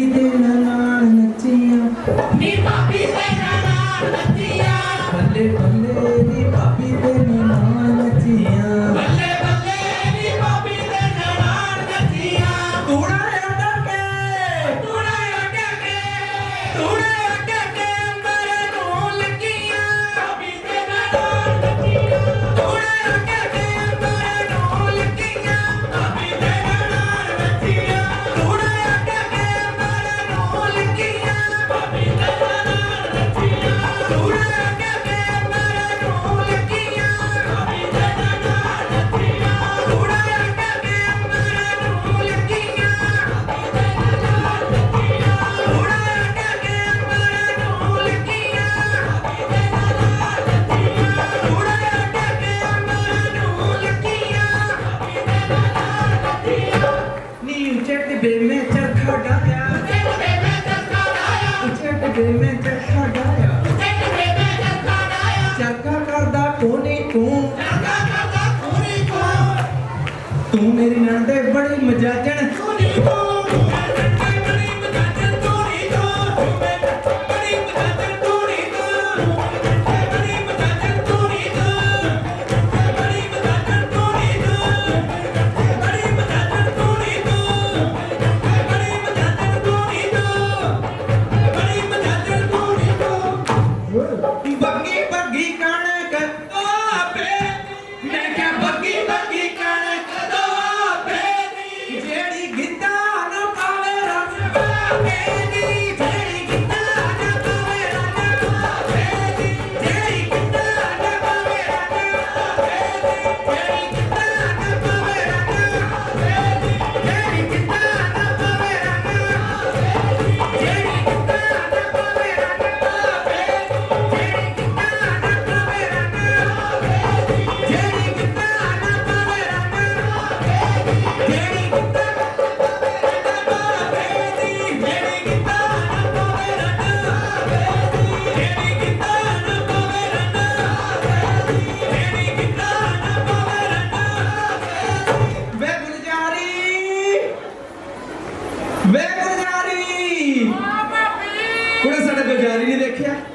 Everything ਮੇਰੀ ਨਣਦ ਬੜੀ ਮਜਾਜਣ।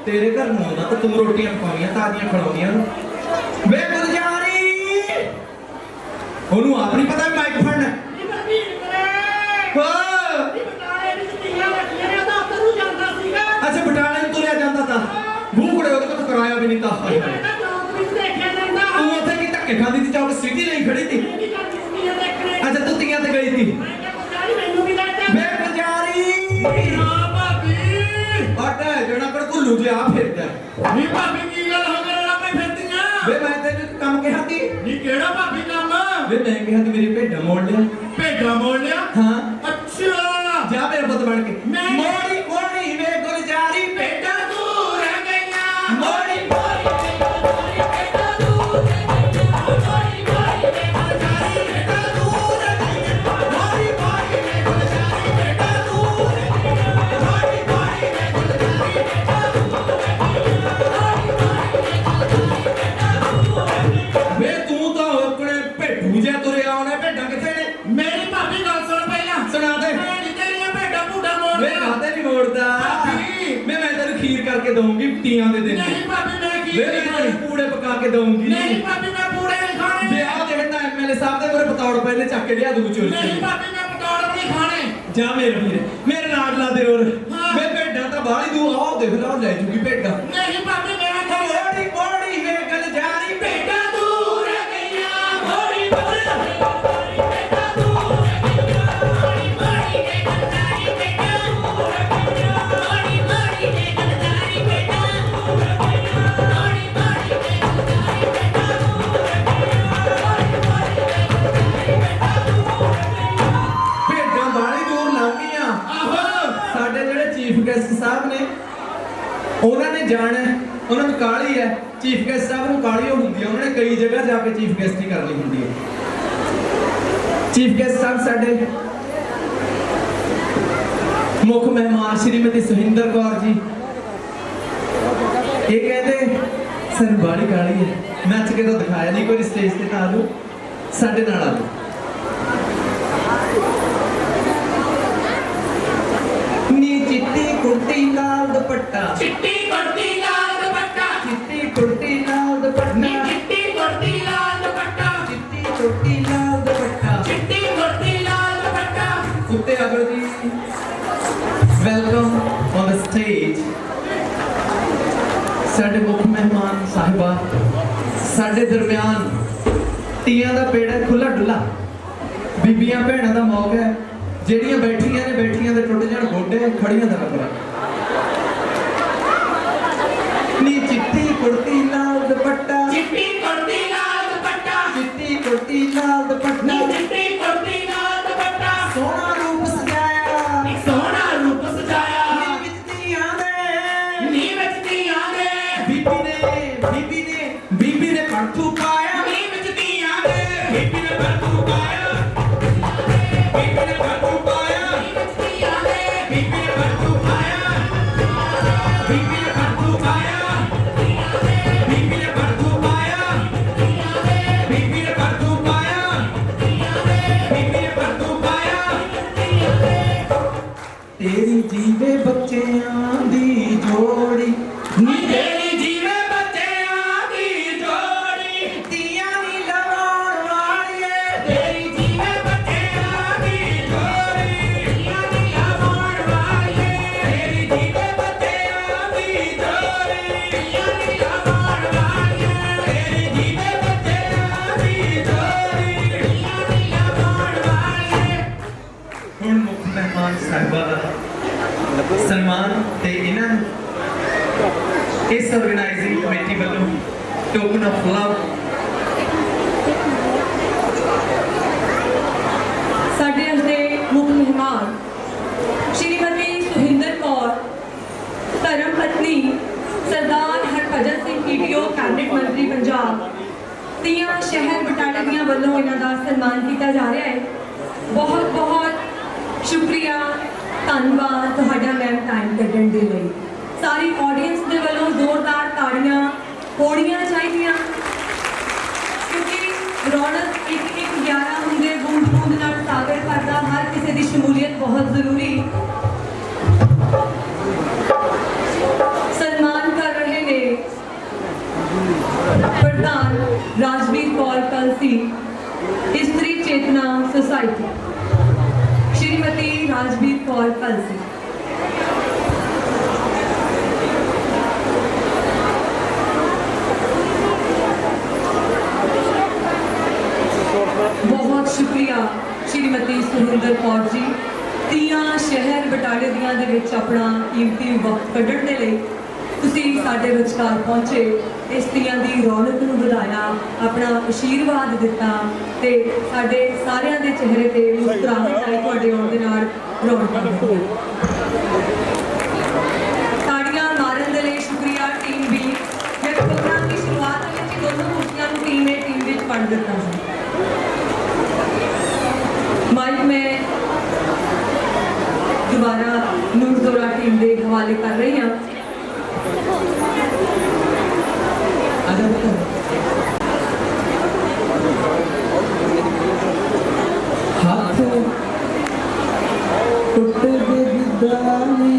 ਤੇਰੇ ਘਰ ਨੂੰ ਆਉਂਦਾ ਤੇ ਤੂੰ ਰੋਟੀਆਂ ਪਕਾਉਣੀਆਂ ਤਾਜ਼ੀਆਂ ਖਵਾਉਣੀਆਂ ਨੂੰ ਨੀ ਭਾਬੀ ਕੀ ਗੱਲ ਹੋ ਗਈ? ਲੜਾਂ ਪਈ ਵੇ ਮੈਂ ਤੈਨੂੰ ਇੱਕ ਕੰਮ ਕਿਹਾ ਤੀ ਨੀ ਕਿਹੜਾ ਭਾਬੀ ਕੰਮ? ਵੇ ਮੈਂ ਕਿਹਾ ਤੀ ਮੇਰੀ ਭੇਡਾਂ ਮੋੜ ਲਿਆ। ਭੇਡਾਂ ਮੋੜ ਲਿਆ? ਹਾਂ। ਅੱਛਾ। ਜਾ ਮੇਰੇ ਪੁੱਤ ਬਣ ਕੇ। ਮੋੜੀ ਤੀਆਂ ਦੇ ਦਿਨ ਨਹੀਂ ਭਾਬੀ ਮੈਂ ਕੀ ਵੇ ਮੈਂ ਪੂੜੇ ਪਕਾ ਕੇ ਦਊਂਗੀ। ਨਹੀਂ ਭਾਬੀ ਮੈਂ ਪੂੜੇ ਨਹੀਂ ਖਾਣੇ। ਵਿਆਹ ਦੇ ਹੰਡਾ ਐਮਐਲਏ ਸਾਹਿਬ ਦੇ ਮੇਰੇ ਪਤੌੜ ਪਹਿਲੇ ਚੱਕ ਕੇ ਲਿਆ ਦੂ ਚੋਰੀ ਨਹੀਂ ਭਾਬੀ ਮੈਂ ਪਤੌੜ ਨਹੀਂ ਖਾਣੇ। ਜਾ ਮੇਰੇ ਵੀਰ ਮੇਰੇ ਨਾਲ ਲਾ ਦੇ ਹੋਰ। ਮੈਂ ਭੇਡਾਂ ਤਾਂ ਬਾਹਲੀ ਦੂ ਆਹ ਦੇਖ ਲਾ ਲੈ ਜੂਗੀ ਭੇਡਾਂ। ਨਹੀਂ ਜਾਣਾ ਉਹਨਾਂ ਨੂੰ ਕਾਹਲੀ ਹੈ ਚੀਫ ਗੈਸਟ ਸਾਹਿਬ ਨੂੰ ਕਾਹਲੀ ਓ ਹੁੰਦੀ ਹੈ, ਉਹਨਾਂ ਨੇ ਕਈ ਜਗ੍ਹਾ ਜਾ ਕੇ ਚੀਫ ਗੈਸਟ ਹੀ ਕਰਨੀ ਹੁੰਦੀ ਹੈ। ਚੀਫ ਗੈਸਟ ਸਾਹਿਬ ਸਾਡੇ ਮੁੱਖ ਮਹਿਮਾਨ ਸ਼੍ਰੀਮਤੀ ਸੁਹਿੰਦਰ ਕੌਰ ਜੀ। ਇਹ ਕਹਿੰਦੇ, ਸਰ ਬਾੜੀ ਕਾਲੀ ਹੈ, ਨੱਚ ਕੇ ਤਾਂ ਦਿਖਾਇਆ ਨਹੀਂ ਕੋਈ ਸਟੇਜ ਤੇ ਤਾਂ ਆ ਸਾਡੇ ਨਾਲ ਆ ਨੀ ਚਿੱਟੀ ਕੁੜਤੀ, ਲਾਲ ਦੁਪੱਟਾ। ਚਿੱਟੀ ਵੈਲਕਮ ਔਨ ਦ ਸਟੇਜ ਸਾਡੇ ਮੁੱਖ ਮਹਿਮਾਨ ਸਾਹਿਬਾ ਸਾਡੇ ਦਰਮਿਆਨ ਤੀਆਂ ਦਾ ਪੇੜਾ ਖੁੱਲਾ ਡੁੱਲਾ ਬੀਬੀਆਂ ਭੈਣਾਂ ਦਾ ਮੌਕਾ ਹੈ ਜਿਹੜੀਆਂ ਬੈਠੀਆਂ ਨੇ ਬੈਠੀਆਂ ਦੇ ਟੁੱਟ ਜਾਣ ਗੋਡੇ ਖੜੀਆਂ ਦਾ ਰੱਬ ਨੀ ਚਿੱਟੀ ਕੁੜਤੀ ਲਾਲ ਦੁਪੱਟਾ। ਚਿੱਟੀ ਕੁੜਤੀ ਲਾਲ ਦੁਪੱਟਾ। ਚਿੱਟੀ ਕੁੜਤੀ ਲਾਲ ਨੀ ਦੁਪੱਟਾ। ਸਨਮਾਨ ਤੇ ਇਹਨਾਂ ਨੂੰ ਇਸ ਆਰਗੇਨਾਈਜ਼ਿੰਗ ਕਮੇਟੀ ਵੱਲੋਂ ਟੋਕਨ ਆਫ ਲਵ ਸਾਡੇ ਅੱਜ ਦੇ ਮੁੱਖ ਮਹਿਮਾਨ ਸ਼੍ਰੀਮਤੀ ਸੁਹਿੰਦਰ ਕੌਰ ਧਰਮ ਪਤਨੀ ਸਰਦਾਰ ਹਰਭਜਨ ਸਿੰਘ ਪੀਟੀਓ ਕੈਬਨਿਟ ਮੰਤਰੀ ਪੰਜਾਬ ਤੀਆਂ ਸ਼ਹਿਰ ਬਟਾਲੇ ਦੀਆਂ ਵੱਲੋਂ ਇਹਨਾਂ ਦਾ ਸਨਮਾਨ ਕੀਤਾ ਜਾ ਰਿਹਾ ਹੈ। ਬਹੁਤ ਬਹੁਤ ਸ਼ੁਕਰੀਆ ਧੰਨਵਾਦ ਤੁਹਾਡਾ ਮੈਮ ਟਾਈਮ ਕੱਢਣ ਦੇ ਲਈ। ਸਾਰੀ ਆਡੀਅנס ਦੇ ਵੱਲੋਂ ਜ਼ੋਰਦਾਰ ਤਾੜੀਆਂ ਹੋਣੀਆਂ ਚਾਹੀਦੀਆਂ। ਕਿਉਂਕਿ ਰੌਣਕ ਇੱਕ ਇੱਕ 11 ਹੁੰਦੇ, ਬੂੰਦ ਬੂੰਦ ਨਾਲ ਸਾਗਰ ਭਰਦਾ, ਹਰ ਕਿਸੇ ਦੀ ਸ਼ਮੂਲੀਅਤ ਬਹੁਤ ਜ਼ਰੂਰੀ। ਸਨਮਾਨ ਕਰ ਰਹੇ ਨੇ ਪ੍ਰਧਾਨ ਰਾਜਵੀਰ ਕੌਰ ਕਲਸੀ, ਇਸਤਰੀ ਚੇਤਨਾ ਸੁਸਾਇਟੀ ਸ਼੍ਰੀਮਤੀ ਰਾਜਵੀਰ ਕੌਰ ਕਲਸੀ ਬਹੁਤ ਸ਼ੁਕਰੀਆ ਸ਼੍ਰੀਮਤੀ ਸੁਰਿੰਦਰ ਕੌਰ ਜੀ ਤੀਆਂ ਸ਼ਹਿਰ ਬਟਾਲੇ ਦੀਆਂ ਦੇ ਵਿੱਚ ਆਪਣਾ ਕੀਮਤੀ ਵਕਤ ਕੱਢਣ ਦੇ ਲਈ ਤੁਸੀਂ ਸਾਡੇ ਵਿਚਕਾਰ ਪਹੁੰਚੇ, ਇਸ ਤੀਆਂ ਦੀ ਰੌਣਕ ਨੂੰ ਵਧਾਇਆ, ਆਪਣਾ ਆਸ਼ੀਰਵਾਦ ਦਿੱਤਾ ਤੇ ਸਾਡੇ ਸਾਰਿਆਂ ਦੇ ਚਿਹਰੇ ਤੇ ਮੁਸਕਰਾਹਟ ਆਈ ਤੁਹਾਡੇ ਆਉਣ ਦੇ ਨਾਲ ਰੌਣਕ ਲੱਗੀਆਂ ਤਾੜੀਆਂ ਮਾਰਨ ਦੇ ਲਈ ਸ਼ੁਕਰੀਆ ਟੀਮ ਵੀ, ਮੈਂ ਪ੍ਰੋਗਰਾਮ ਦੀ ਸ਼ੁਰੂਆਤ ਵਿੱਚ ਦੋਨੋਂ ਕੁਰਸੀਆਂ ਨੂੰ ਟੀਮ ਨੇ ਟੀਮ ਵਿੱਚ ਵੰਡ ਦਿੱਤਾ ਸੀ। ਮਾਈਕ ਮੈਂ ਦੁਬਾਰਾ ਨੂਰ ਦੋਰਾ ਟੀਮ ਦੇ ਹਵਾਲੇ ਕਰ ਰਹੀ ਹਾਂ ਆਜਾ ਪੁੱਤ ਹੱਥ ਟੁੱਟ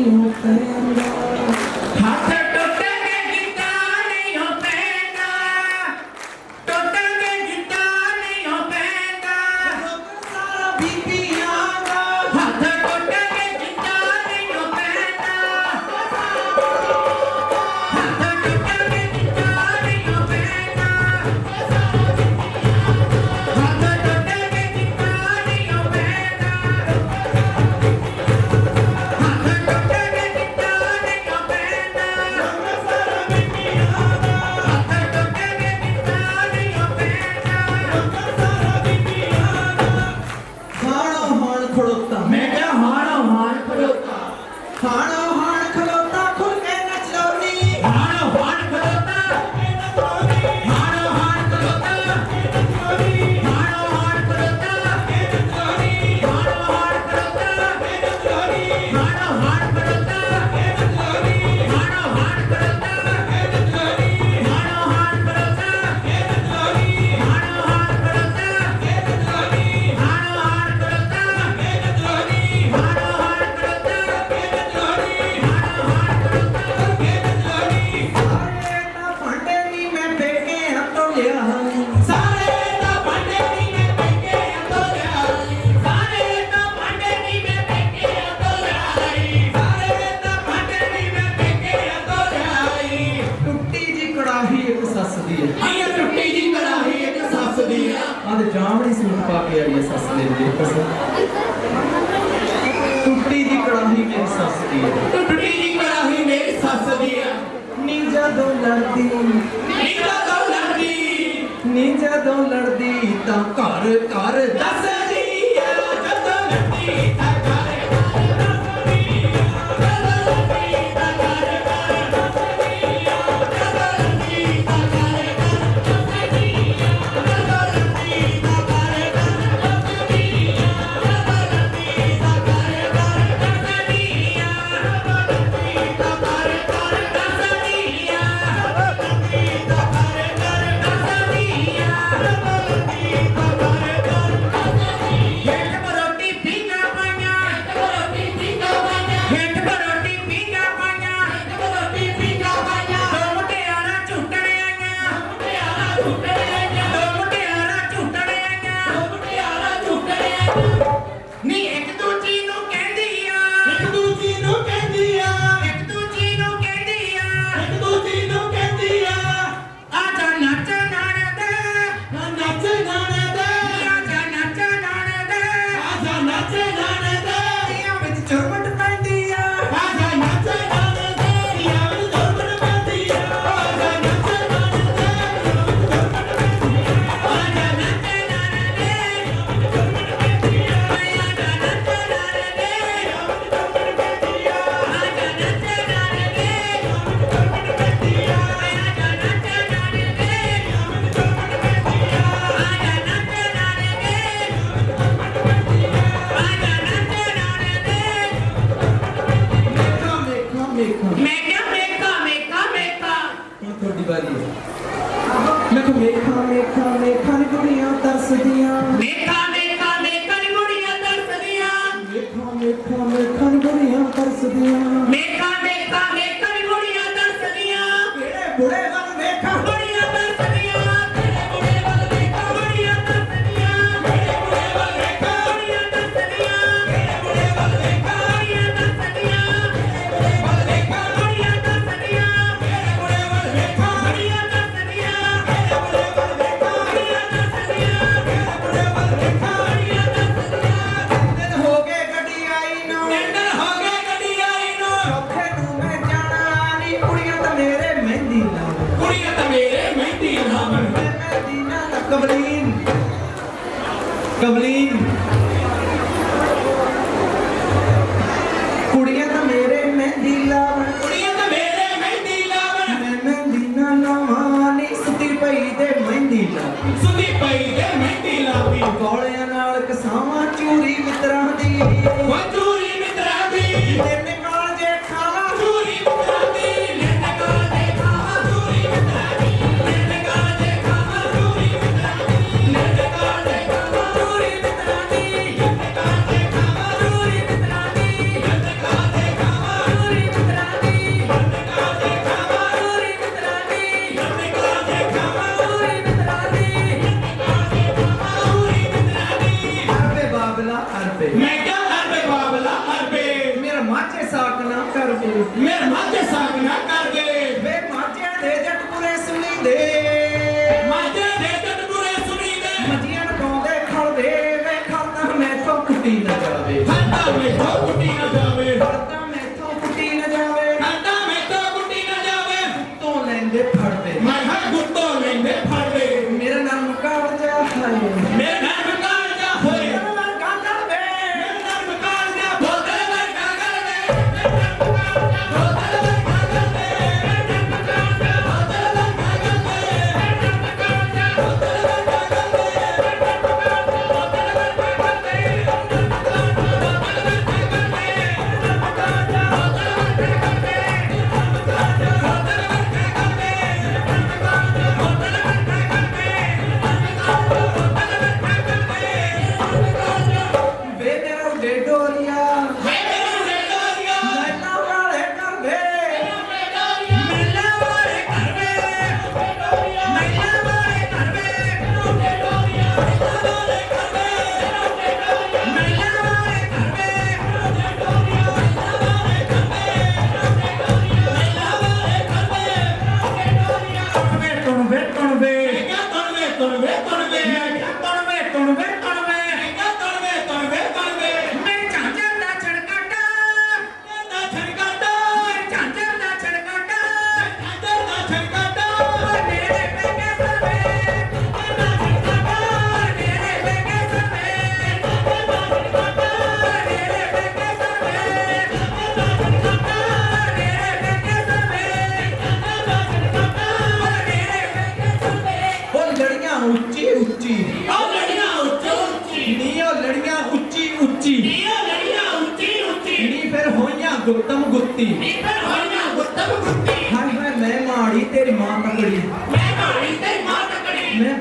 ਟੁੱਟੀ ਦੀ ਕੜਾਹੀ ਮੇਰੀ ਸੱਸ ਦੀ ਟੁੱਟੀ ਦੀ ਕੜਾਹੀ ਮੇਰੀ ਸੱਸ ਦੀ ਨੀ ਜਦੋਂ ਲੜਦੀ ਨੀ ਜਦੋਂ ਲੜਦੀ। ਨੀ ਜਦੋਂ ਲੜਦੀ ਤਾਂ ਘਰ ਘਰ ਦੱਸ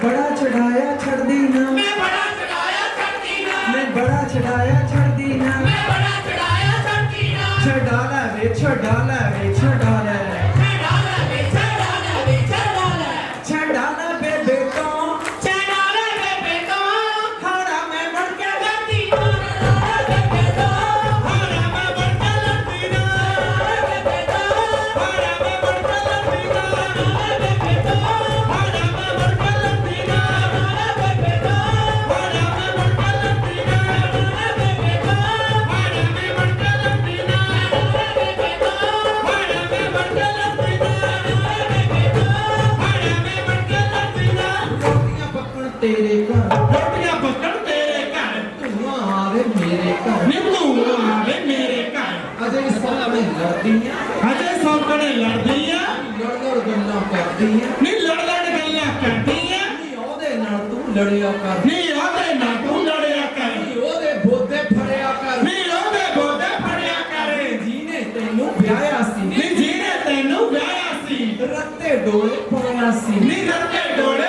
ਬੜਾ ਚੜਾਇਆ ਛੱਡਦੀ ਨਾ। ਮੈਂ ਬੜਾ ਚੜਾਇਆ ਛੱਡਦੀ ਨਾ। ਮੈਂ ਬੜਾ ਚੜਾਇਆ ਛੱਡਦੀ ਨਾ। ਮੈਂ ਬੜਾ ਚੜਾਇਆ ਛੱਡਦੀ ਨਾ। ਛਡਾ ਲੈ ਵੇ ਛਡਾ ਲੈ ਵੇ ਛਡਾ ਲੈ। ਨਾ ਬਕੜ ਤੇਰੇ ਘਰ। ਧੂਆਂ ਆਵੇ ਮੇਰੇ ਘਰ। ਨੀ ਧੂਆਂ ਆਵੇ ਮੇਰੇ ਘਰ। ਅਜੇ ਸੌਂਕਣੇ ਲੜਦੀਆਂ। ਅਜੇ ਸੌਂਕਣੇ ਲੜਦੀਆਂ। ਲੜ ਲੜ ਗੱਲਾਂ ਕਰਦੀਆਂ। ਨੀ ਲੜ ਲੜ ਗੱਲਾਂ ਕਰਦੀਆਂ। ਨੀ ਉਹਦੇ ਨਾਲ ਤੂੰ ਲੜਿਆ ਕਰ। ਨੀ ਉਹਦੇ ਨਾਲ ਤੂੰ ਲੜਿਆ ਕਰ। ਨੀ ਉਹਦੇ ਬੋਦੇ ਫੜਿਆ ਕਰ। ਨੀ ਉਹਦੇ ਬੋਦੇ ਫੜਿਆ ਕਰ। ਜੀਨੇ ਤੈਨੂੰ ਵਿਆਹਿਆ ਸੀ। ਨੀ ਜੀਨੇ ਤੈਨੂੰ ਵਿਆਹਿਆ ਸੀ। ਰੱਤੇ ਡੋਲੇ ਪਾਇਆ ਸੀ। ਨੀ ਰੱਤੇ ਡੋਲੇ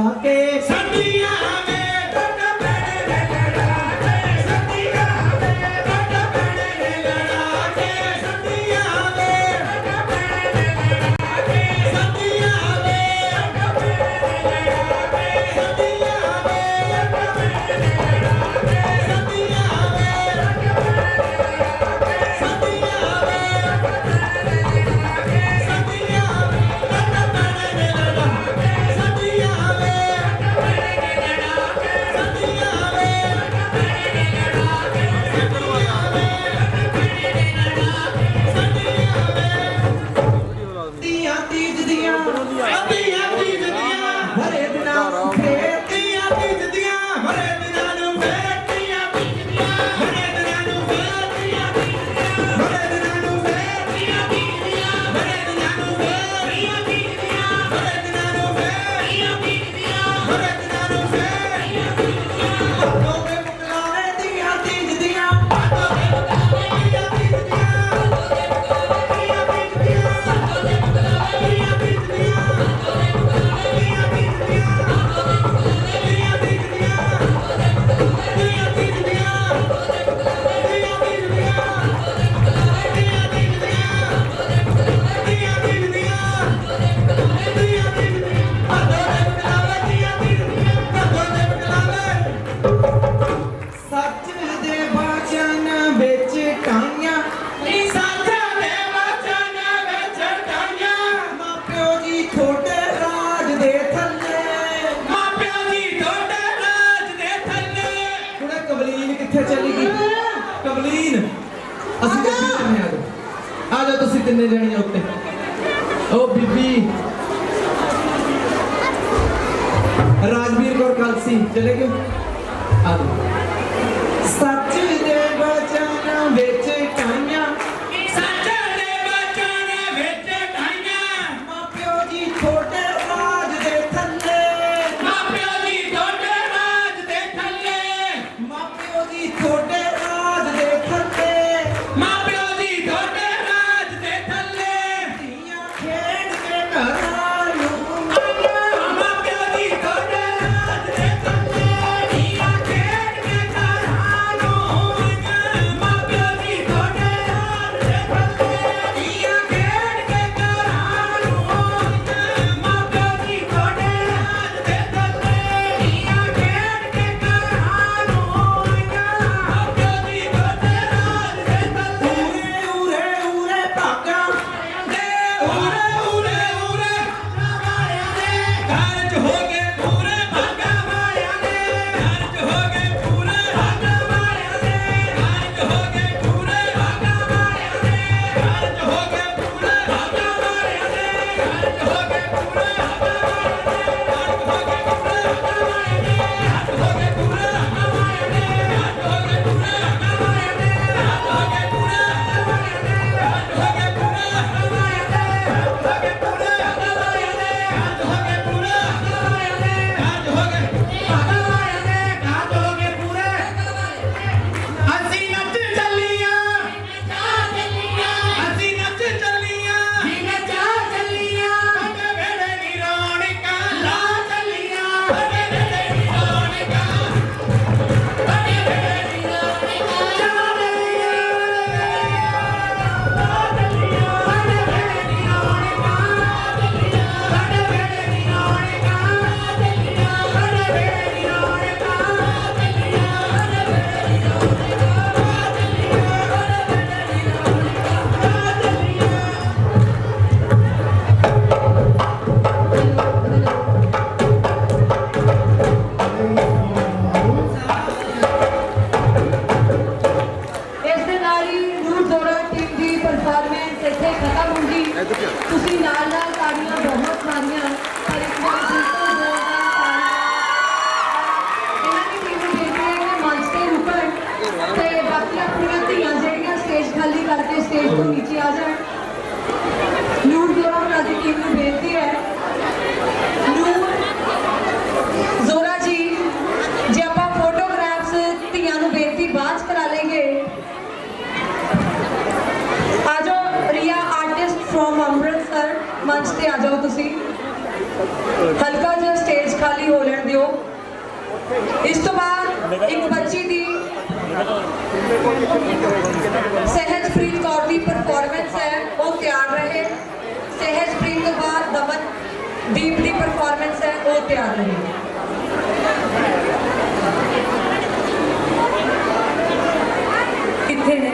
ਖਾਲੀ ਹੋ ਲੈਣ ਦਿਓ ਇਸ ਤੋਂ ਬਾਅਦ ਇੱਕ ਬੱਚੀ ਦੀ ਸਹਿਜਪ੍ਰੀਤ ਕੌਰ ਦੀ ਪਰਫਾਰਮੈਂਸ ਹੈ ਉਹ ਤਿਆਰ ਰਹੇ ਸਹਿਜਪ੍ਰੀਤ ਤੋਂ ਬਾਅਦ ਦਮਨ ਦੀਪ ਦੀ ਪਰਫਾਰਮੈਂਸ ਹੈ ਉਹ ਤਿਆਰ ਰਹੇ ਕਿੱਥੇ ਨੇ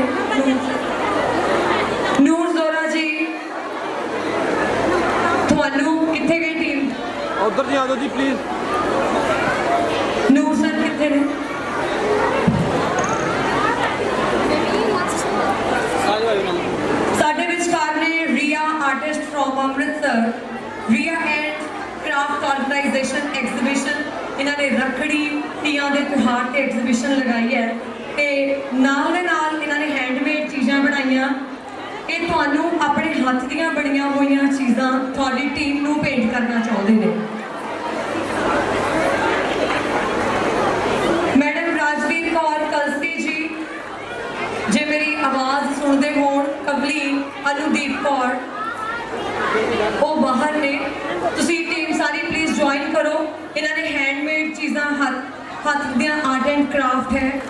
ਨੂਰ ਜ਼ੋਰਾ ਜੀ ਤੁਹਾਨੂੰ ਕਿੱਥੇ ਗਈ ਟੀਮ ਉਧਰ ਜੀ ਆ ਜਾਓ ਜੀ ਪਲੀਜ਼ ਨੂਰ ਸਰ ਕਿੱਥੇ ਨੇ? ਸਾਡੇ ਵਿਚਕਾਰ ਨੇ Riya artist from Amritsar, Riya and craft organisation exhibition ਇਹਨਾਂ ਨੇ ਰੱਖੜੀ ਤੀਆਂ ਦੇ ਤਿਉਹਾਰ ਤੇ ਐਗਜ਼ੀਬਿਸ਼ਨ ਲਗਾਈ ਹੈ ਤੇ ਨਾਲ ਦੇ ਨਾਲ ਇਹਨਾਂ ਨੇ ਹੈਂਡਮੇਡ ਚੀਜ਼ਾਂ ਬਣਾਈਆਂ। ਇਹ ਤੁਹਾਨੂੰ ਆਪਣੇ ਹੱਥ ਦੀਆਂ ਬਣੀਆਂ ਹੋਈਆਂ ਚੀਜ਼ਾਂ ਤੁਹਾਡੀ ਟੀਮ ਨੂੰ ਭੇਂਟ ਕਰਨਾ ਚਾਹੁੰਦੇ ਨੇ ਮੈਡਮ ਰਾਜਵੀਰ ਕੌਰ ਕਲਸੀ ਜੀ ਜੇ ਮੇਰੀ ਆਵਾਜ਼ ਸੁਣਦੇ ਹੋਣ ਕਬਲੀ ਅਨੁਦੀਪ ਕੌਰ। ਉਹ ਬਾਹਰ ਨੇ। ਤੁਸੀਂ ਟੀਮ ਸਾਰੀ ਪਲੀਜ਼ ਜੁਆਇਨ ਕਰੋ। ਇਹਨਾਂ ਨੇ ਹੈਂਡਮੇਡ ਚੀਜ਼ਾਂ ਹੱਥ ਹੱਥ ਦੀਆਂ ਆਰਟ ਐਂਡ ਕਰਾਫਟ ਹੈ।